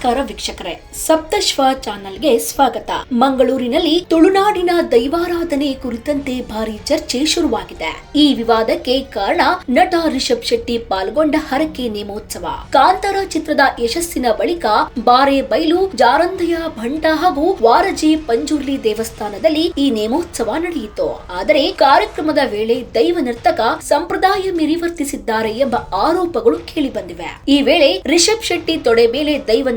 ನಮಸ್ಕಾರ ವೀಕ್ಷಕರೇ, ಸಪ್ತಶ್ವ ಚಾನಲ್ಗೆ ಸ್ವಾಗತ. ಮಂಗಳೂರಿನಲ್ಲಿ ತುಳುನಾಡಿನ ದೈವಾರಾಧನೆ ಕುರಿತಂತೆ ಭಾರಿ ಚರ್ಚೆ ಶುರುವಾಗಿದೆ. ಈ ವಿವಾದಕ್ಕೆ ಕಾರಣ ನಟ ರಿಷಬ್ ಶೆಟ್ಟಿ ಪಾಲ್ಗೊಂಡ ಹರಕೆ ನೇಮೋತ್ಸವ. ಕಾಂತಾರ ಚಿತ್ರದ ಯಶಸ್ಸಿನ ಬಳಿಕ ಬಾರೆ ಬೈಲು ಜಾರಂದಯ ಭಂಟ ಹಾಗೂ ವಾರಜಿ ಪಂಜುರ್ಲಿ ದೇವಸ್ಥಾನದಲ್ಲಿ ಈ ನೇಮೋತ್ಸವ ನಡೆಯಿತು. ಆದರೆ ಕಾರ್ಯಕ್ರಮದ ವೇಳೆ ದೈವ ನರ್ತಕ ಸಂಪ್ರದಾಯ ಮೀರಿ ವರ್ತಿಸಿದ್ದಾರೆ ಎಂಬ ಆರೋಪಗಳು ಕೇಳಿಬಂದಿವೆ. ಈ ವೇಳೆ ರಿಷಬ್ ಶೆಟ್ಟಿ ತೊಡೆ ಮೇಲೆ ದೈವ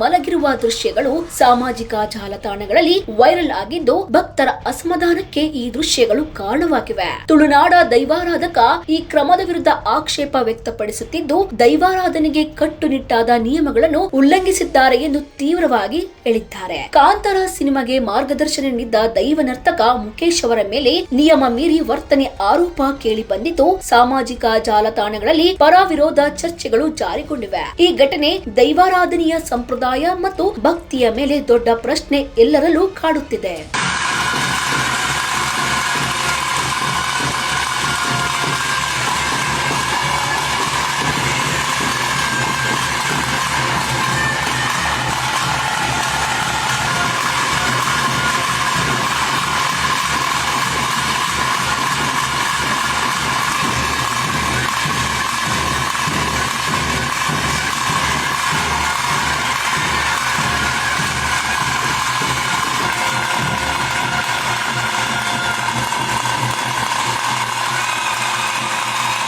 ಮಲಗಿರುವ ದೃಶ್ಯಗಳು ಸಾಮಾಜಿಕ ಜಾಲತಾಣಗಳಲ್ಲಿ ವೈರಲ್ ಆಗಿದ್ದು ಭಕ್ತರ ಅಸಮಾಧಾನಕ್ಕೆ ಈ ದೃಶ್ಯಗಳು ಕಾರಣವಾಗಿವೆ. ತುಳುನಾಡ ದೈವಾರಾಧಕ ಈ ಕ್ರಮದ ವಿರುದ್ಧ ಆಕ್ಷೇಪ ವ್ಯಕ್ತಪಡಿಸುತ್ತಿದ್ದು, ದೈವಾರಾಧನೆಗೆ ಕಟ್ಟುನಿಟ್ಟಾದ ನಿಯಮಗಳನ್ನು ಉಲ್ಲಂಘಿಸಿದ್ದಾರೆ ಎಂದು ತೀವ್ರವಾಗಿ ಹೇಳಿದ್ದಾರೆ. ಕಾಂತಾರ ಸಿನಿಮಾಗೆ ಮಾರ್ಗದರ್ಶನ ನೀಡಿದ್ದ ದೈವ ನರ್ತಕ ಮುಖೇಶ್ ಅವರ ಮೇಲೆ ನಿಯಮ ಮೀರಿ ವರ್ತನೆ ಆರೋಪ ಕೇಳಿ ಬಂದಿದ್ದು, ಸಾಮಾಜಿಕ ಜಾಲತಾಣಗಳಲ್ಲಿ ಪರ ವಿರೋಧ ಚರ್ಚೆಗಳು ಜಾರಿಗೊಂಡಿವೆ. ಈ ಘಟನೆ ದೈವಾರಾಧನೆಯ ಸಂಪ್ರದಾಯ ಮತ್ತು ಭಕ್ತಿಯ ಮೇಲೆ ದೊಡ್ಡ ಪ್ರಶ್ನೆ ಎಲ್ಲರಲ್ಲೂ ಕಾಡುತ್ತಿದೆ.